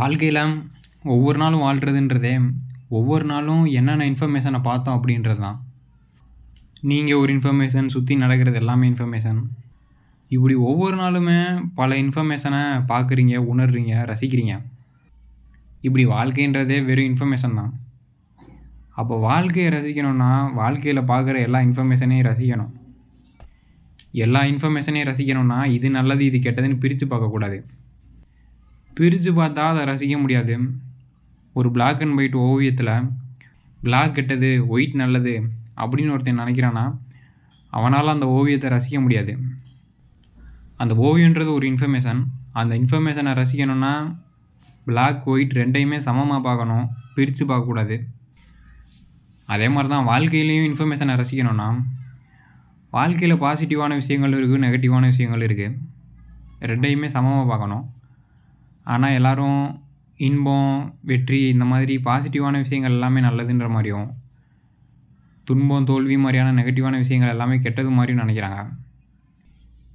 வாழ்க்கையில் ஒவ்வொரு நாளும் வாழ்கிறதுன்றதே ஒவ்வொரு நாளும் என்னென்ன இன்ஃபர்மேஷனை பார்த்தோம் அப்படின்றது தான் நீங்கள் ஒரு இன்ஃபர்மேஷன் சுற்றி நடக்கிறது எல்லாமே இன்ஃபர்மேஷன் இப்படி ஒவ்வொரு நாளுமே பல இன்ஃபர்மேஷனை பார்க்குறீங்க உணர்றீங்க ரசிக்கிறீங்க. இப்படி வாழ்க்கைன்றதே வெறும் இன்ஃபர்மேஷன் தான். அப்போ வாழ்க்கையை ரசிக்கணும்னா வாழ்க்கையில் பார்க்குற எல்லா இன்ஃபர்மேஷனையும் ரசிக்கணும். எல்லா இன்ஃபர்மேஷனையும் ரசிக்கணும்னா இது நல்லது இது கெட்டதுன்னு பிரித்து பார்க்கக்கூடாது. பிரித்து பார்த்தா அதை ரசிக்க முடியாது. ஒரு பிளாக் அண்ட் ஒயிட் ஓவியத்தில் பிளாக் கெட்டது ஒயிட் நல்லது அப்படின்னு ஒருத்தன் நினைக்கிறான்னா அவனால் அந்த ஓவியத்தை ரசிக்க முடியாது. அந்த ஓவியன்றது ஒரு இன்ஃபர்மேஷன் அந்த இன்ஃபர்மேஷனை ரசிக்கணும்னா பிளாக் ஒயிட் ரெண்டையுமே சமமாக பார்க்கணும் பிரித்து பார்க்கக்கூடாது. அதே மாதிரி தான் வாழ்க்கையிலையும் இன்ஃபர்மேஷனை ரசிக்கணும்னா வாழ்க்கையில் பாசிட்டிவான விஷயங்கள் இருக்குது நெகட்டிவான விஷயங்கள் இருக்குது ரெண்டையுமே சமமாக பார்க்கணும். ஆனால் எல்லோரும் இன்பம் வெற்றி இந்த மாதிரி பாசிட்டிவான விஷயங்கள் எல்லாமே நல்லதுன்ற மாதிரியும் துன்பம் தோல்வி மாதிரியான நெகட்டிவான விஷயங்கள் எல்லாமே கெட்டது மாதிரியும் நினைக்கிறாங்க.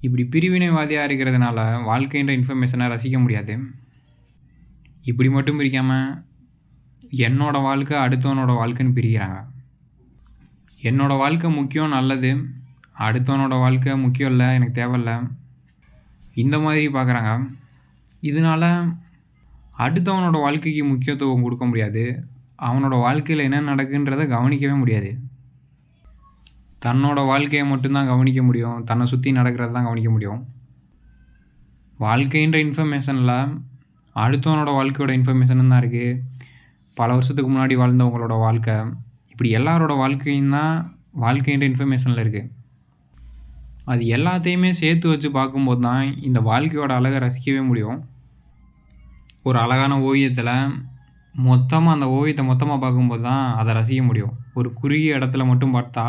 இப்படி பிரிவினைவாதியாக இருக்கிறதுனால வாழ்க்கைன்ற இன்ஃபர்மேஷனை ரசிக்க முடியாது. இப்படி மட்டும் பிரிக்காமல் என்னோடய வாழ்க்கை அடுத்தவனோட வாழ்க்கைன்னு பிரிக்கிறாங்க. என்னோடய வாழ்க்கை முக்கியம் நல்லது. அடுத்தவனோட வாழ்க்கை முக்கியம் இல்லை எனக்கு தேவையில்ல. இந்த மாதிரி பார்க்குறாங்க இதனால் அடுத்தவனோட வாழ்க்கைக்கு முக்கியத்துவம் கொடுக்க முடியாது. அவனோட வாழ்க்கையில் என்ன நடக்குன்றதை கவனிக்கவே முடியாது. தன்னோட வாழ்க்கையை மட்டும்தான் கவனிக்க முடியும். தன்னை சுற்றி நடக்கிறது தான் கவனிக்க முடியும். வாழ்க்கைன்ற இன்ஃபர்மேஷனில் அடுத்தவனோட வாழ்க்கையோட இன்ஃபர்மேஷன் தான் இருக்குது பல வருஷத்துக்கு முன்னாடி வாழ்ந்தவங்களோட வாழ்க்கை. இப்படி எல்லாரோட வாழ்க்கையும் தான் வாழ்க்கைன்ற இன்ஃபர்மேஷனில் இருக்குது அது எல்லாத்தையுமே சேர்த்து வச்சு பார்க்கும்போது தான் இந்த வாழ்க்கையோட அழகை ரசிக்கவே முடியும். ஒரு அழகான ஓவியத்தில் மொத்தமாக அந்த ஓவியத்தை மொத்தமாக பார்க்கும்போது தான் அதை ரசிக்க முடியும். ஒரு குறுகிய இடத்துல மட்டும் பார்த்தா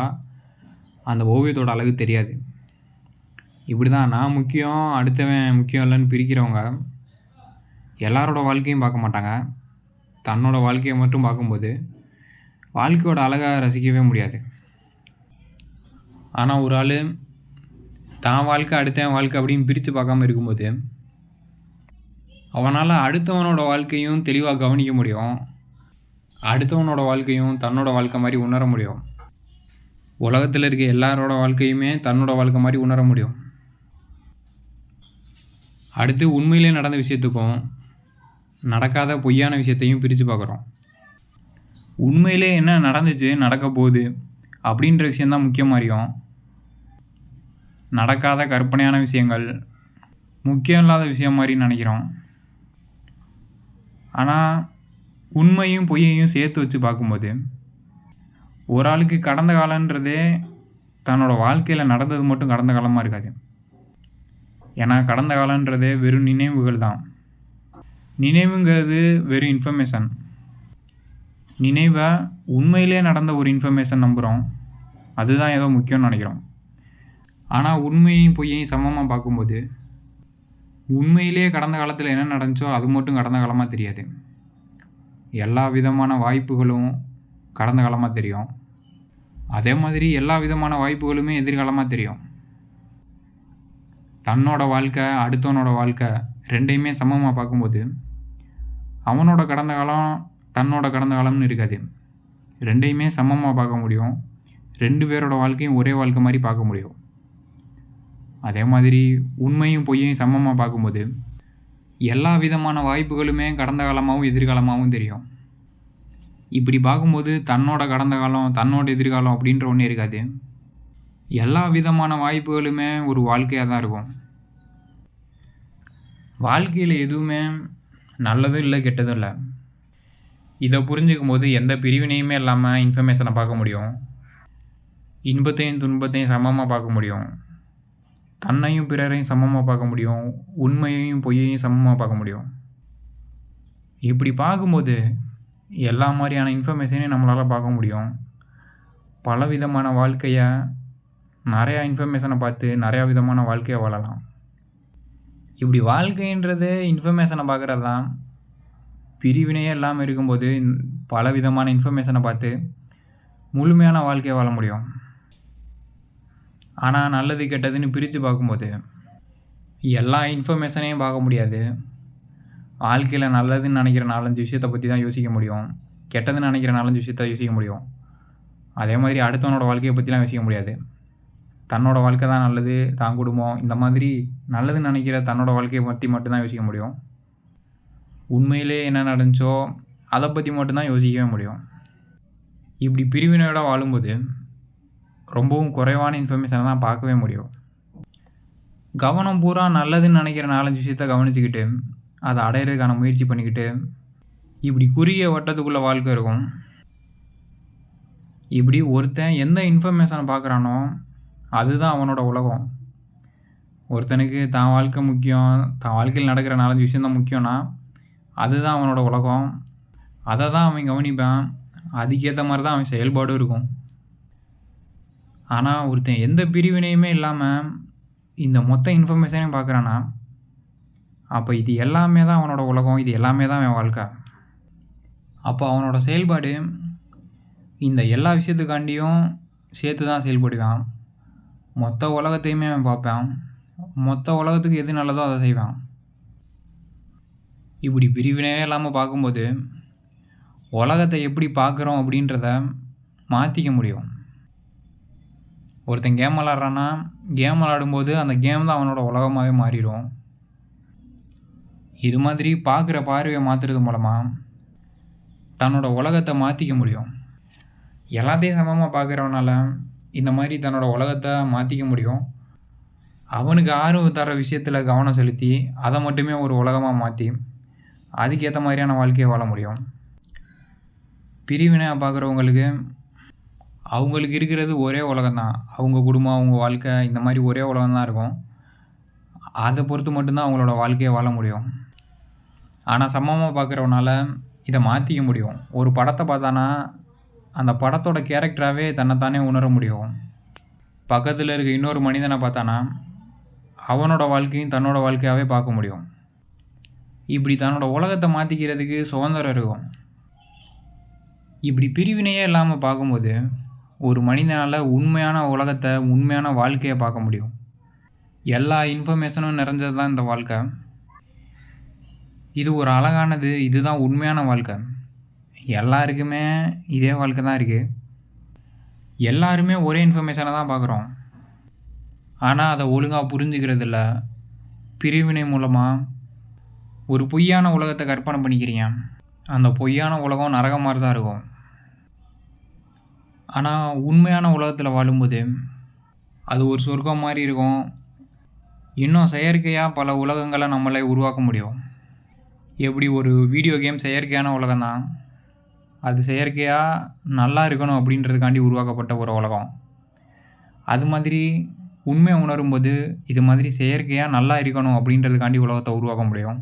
அந்த ஓவியத்தோட அழகு தெரியாது. இப்படி தான் நான் முக்கியம் அடுத்தவன் முக்கியம் இல்லைன்னு பிரிக்கிறவங்க எல்லாரோட வாழ்க்கையும் பார்க்க மாட்டாங்க. தன்னோட வாழ்க்கையை மட்டும் பார்க்கும்போது வாழ்க்கையோட அழகாக ரசிக்கவே முடியாது. ஆனால் ஒரு ஆள் தான் வாழ்க்கை அடுத்த வாழ்க்கை அப்படின்னு பிரித்து பார்க்காம இருக்கும்போது அவனால் அடுத்தவனோட வாழ்க்கையும் தெளிவாக கவனிக்க முடியும். அடுத்தவனோட வாழ்க்கையும் தன்னோட வாழ்க்கை மாதிரி உணர முடியும். உலகத்தில் இருக்க எல்லாரோட வாழ்க்கையுமே தன்னோட வாழ்க்கை மாதிரி உணர முடியும். அடுத்து உண்மையிலே நடந்த விஷயத்துக்கும் நடக்காத பொய்யான விஷயத்தையும் பிரித்து பார்க்குறோம். உண்மையிலே என்ன நடந்துச்சு நடக்க போகுது அப்படின்ற விஷயந்தான் முக்கியம் மாதிரியும் நடக்காத கற்பனையான விஷயங்கள். முக்கியம் இல்லாத விஷயம் மாதிரி நினைக்கிறோம். ஆனால் உண்மையும் பொய்யையும் சேர்த்து வச்சு பார்க்கும்போது ஒரு ஆளுக்கு கடந்த காலன்றதே தன்னோட வாழ்க்கையில் நடந்தது மட்டும் கடந்த காலமாக இருக்காது. ஏன்னா கடந்த காலன்றதே வெறும் நினைவுகள் தான். நினைவுங்கிறது வெறும் இன்ஃபர்மேஷன் நினைவை உண்மையிலே நடந்த ஒரு இன்ஃபர்மேஷன் நம்புகிறோம் அதுதான் ஏதோ முக்கியம்னு நினைக்கிறோம். ஆனால் உண்மையையும் பொய்யையும் சமமாக பார்க்கும்போது உண்மையிலேயே கடந்த காலத்தில் என்ன நடந்துச்சோ அது மட்டும் கடந்த காலமாக தெரியாது. எல்லா விதமான வாய்ப்புகளும் கடந்த காலமாக தெரியும். அதே மாதிரி எல்லா விதமான வாய்ப்புகளுமே எதிர்காலமாக தெரியும். தன்னோட வாழ்க்கை அடுத்தவனோட வாழ்க்கை ரெண்டையுமே சமமாக பார்க்கும்போது அவனோட கடந்த காலம் தன்னோட கடந்த காலம்னு இருக்காது. ரெண்டையுமே சமமாக பார்க்க முடியும். ரெண்டு பேரோட வாழ்க்கையும் ஒரே வாழ்க்கை மாதிரி பார்க்க முடியும். அதே மாதிரி உண்மையும் பொய்யும் சமமாக பார்க்கும்போது எல்லா விதமான வாய்ப்புகளுமே கடந்த காலமாகவும் எதிர்காலமாகவும் தெரியும். இப்படி பார்க்கும்போது தன்னோட கடந்த காலம் தன்னோட எதிர்காலம் அப்படின்ற ஒன்று இருக்காது. எல்லா விதமான வாய்ப்புகளுமே ஒரு வாழ்க்கையாக தான் இருக்கும். வாழ்க்கையில் எதுவுமே நல்லதும் இல்லை கெட்டதும் இல்லை. இதை புரிஞ்சுக்கும் போது எந்த பிரிவினையுமே இல்லாமல் இன்ஃபர்மேஷனை பார்க்க முடியும். இன்பத்தையும் துன்பத்தையும் சமமாக பார்க்க முடியும். தன்னையும் பிறரையும் சமமாக பார்க்க முடியும் உண்மையையும் பொய்யையும் சமமாக பார்க்க முடியும். இப்படி பார்க்கும்போது எல்லா மாதிரியான இன்ஃபர்மேஷனையும் நம்மளால் பார்க்க முடியும். பல விதமான வாழ்க்கையை நிறையா இன்ஃபர்மேஷனை பார்த்து நிறையா விதமான வாழ்க்கையை வாழலாம். இப்படி வாழ்க்கைன்றது இன்ஃபர்மேஷனை பார்க்குறது தான். பிரிவினையே இல்லாமல் இருக்கும்போது பல விதமான இன்ஃபர்மேஷனை பார்த்து முழுமையான வாழ்க்கையை வாழ முடியும். ஆனால் நல்லது கெட்டதுன்னு பிரித்து பார்க்கும்போது எல்லா இன்ஃபர்மேஷனையும் பார்க்க முடியாது. வாழ்க்கையில் நல்லதுன்னு நினைக்கிற நாலஞ்சு விஷயத்தை பற்றி தான் யோசிக்க முடியும். கெட்டதுன்னு நினைக்கிற நாலஞ்சு விஷயத்த யோசிக்க முடியும். அதே மாதிரி அடுத்தவனோட வாழ்க்கையை பற்றிலாம் யோசிக்க முடியாது. தன்னோட வாழ்க்கை தான் நல்லது தான் குடும்பம் இந்த மாதிரி நல்லதுன்னு நினைக்கிற தன்னோட வாழ்க்கையை பற்றி மட்டும்தான் யோசிக்க முடியும். உண்மையிலே என்ன நடந்துச்சோ அதை பற்றி மட்டும்தான் யோசிக்கவே முடியும். இப்படி பிரிவினையோட வாழும்போது ரொம்பவும் குறைவான இன்ஃபர்மேஷனை தான் பார்க்கவே முடியும். கவனம் பூரா நல்லதுன்னு நினைக்கிற நாலஞ்சு விஷயத்த கவனிச்சுக்கிட்டு அதை அடையிறதுக்கான முயற்சி பண்ணிக்கிட்டு இப்படி குறுகிய வட்டத்துக்குள்ளே வாழ்க்கை இருக்கும். இப்படி ஒருத்தன் எந்த இன்ஃபர்மேஷனை பார்க்குறானோ அதுதான் அவனோட உலகம். ஒருத்தனுக்கு தான் வாழ்க்கை முக்கியம் தான் வாழ்க்கையில் நடக்கிற நாலஞ்சு விஷயந்தான் முக்கியம்னா அதுதான் அவனோட உலகம். அதை தான் அவன் கவனிப்பான். அதுக்கேற்ற மாதிரி தான் அவன் செயல்பாடும் இருக்கும். ஆனால் ஒருத்தன் எந்த பிரிவினையுமே இல்லாமல் இந்த மொத்த இன்ஃபர்மேஷனையும் பார்க்குறான்னா அப்போ இது எல்லாமே தான் அவனோட உலகம் இது எல்லாமே தான் அவன் வாழ்க்கை. அப்போ அவனோட செயல்பாடு இந்த எல்லா விஷயத்துக்காண்டியும் சேர்த்து தான் செயல்படுவான். மொத்த உலகத்தையுமே அவன் பார்ப்பான். மொத்த உலகத்துக்கு எது நல்லதோ அதை செய்வான். இப்படி பிரிவினையே இல்லாமல் பார்க்கும்போது உலகத்தை எப்படி பார்க்குறோம் அப்படின்றத மாற்றிக்க முடியும். ஒருத்தன் கேம் விளாட்றான்னா கேம் விளாடும்போது அந்த கேம் தான் அவனோட உலகமாகவே மாறிடும். இது மாதிரி பார்க்குற பார்வையை மாற்றுறது மூலமாக தன்னோட உலகத்தை மாற்றிக்க முடியும். எல்லாத்தையும் சமமாக பார்க்குறவனால இந்த மாதிரி தன்னோட உலகத்தை மாற்றிக்க முடியும். அவனுக்கு ஆர்வம் தர விஷயத்தில் கவனம் செலுத்தி அதை மட்டுமே ஒரு உலகமாக மாற்றி அதுக்கேற்ற மாதிரியான வாழ்க்கையை வாழ முடியும். பிரிவினை பார்க்குறவங்களுக்கு அவங்களுக்கு இருக்கிறது ஒரே உலகம் தான் அவங்க குடும்பம் அவங்க வாழ்க்கை இந்த மாதிரி ஒரே உலகம் தான் இருக்கும். அதை பொறுத்து மட்டும்தான் அவங்களோட வாழ்க்கையை வாழ முடியும். ஆனால் சமமாக பார்க்குறவனால இதை மாற்றிக்க முடியும். ஒரு படத்தை பார்த்தானா அந்த படத்தோட கேரக்டராகவே தன்னைத்தானே உணர முடியும். பக்கத்தில் இருக்க இன்னொரு மனிதனை பார்த்தானா அவனோட வாழ்க்கையும் தன்னோட வாழ்க்கையாகவே பார்க்க முடியும். இப்படி தன்னோட உலகத்தை மாற்றிக்கிறதுக்கு சுதந்திரம் இருக்கும். இப்படி பிரிவினையே இல்லாமல் பார்க்கும்போது ஒரு மனிதனால் உண்மையான உலகத்தை உண்மையான வாழ்க்கையை பார்க்க முடியும். எல்லா இன்ஃபர்மேஷனும் நிறைஞ்சது தான் இந்த வாழ்க்கை. இது ஒரு அழகானது இதுதான் உண்மையான வாழ்க்கை. எல்லாருக்குமே இதே வாழ்க்கை தான் இருக்குது எல்லாருமே ஒரே இன்ஃபர்மேஷனை தான் பார்க்குறோம். ஆனால் அதை ஒழுங்காக புரிஞ்சுக்கிறது இல்லை பிரிவினை மூலமாக ஒரு பொய்யான உலகத்தை கற்பனை பண்ணிக்கிறீங்க. அந்த பொய்யான உலகம் நரகம் மாதிரி தான் இருக்கும். ஆனால் உண்மையான உலகத்தில் வாழும்போது அது ஒரு சொர்க்கம் மாதிரி இருக்கும். இன்னும் செயற்கையாக பல உலகங்களை நம்மளே உருவாக்க முடியும். எப்படி ஒரு வீடியோ கேம் செயற்கையான உலகம் தான் அது செயற்கையாக நல்லா இருக்கணும் அப்படின்றதுக்காண்டி உருவாக்கப்பட்ட ஒரு உலகம். அது மாதிரி உண்மையை உணரும்போது இது மாதிரி செயற்கையாக நல்லா இருக்கணும் அப்படின்றதுக்காண்டி உலகத்தை உருவாக்க முடியும்.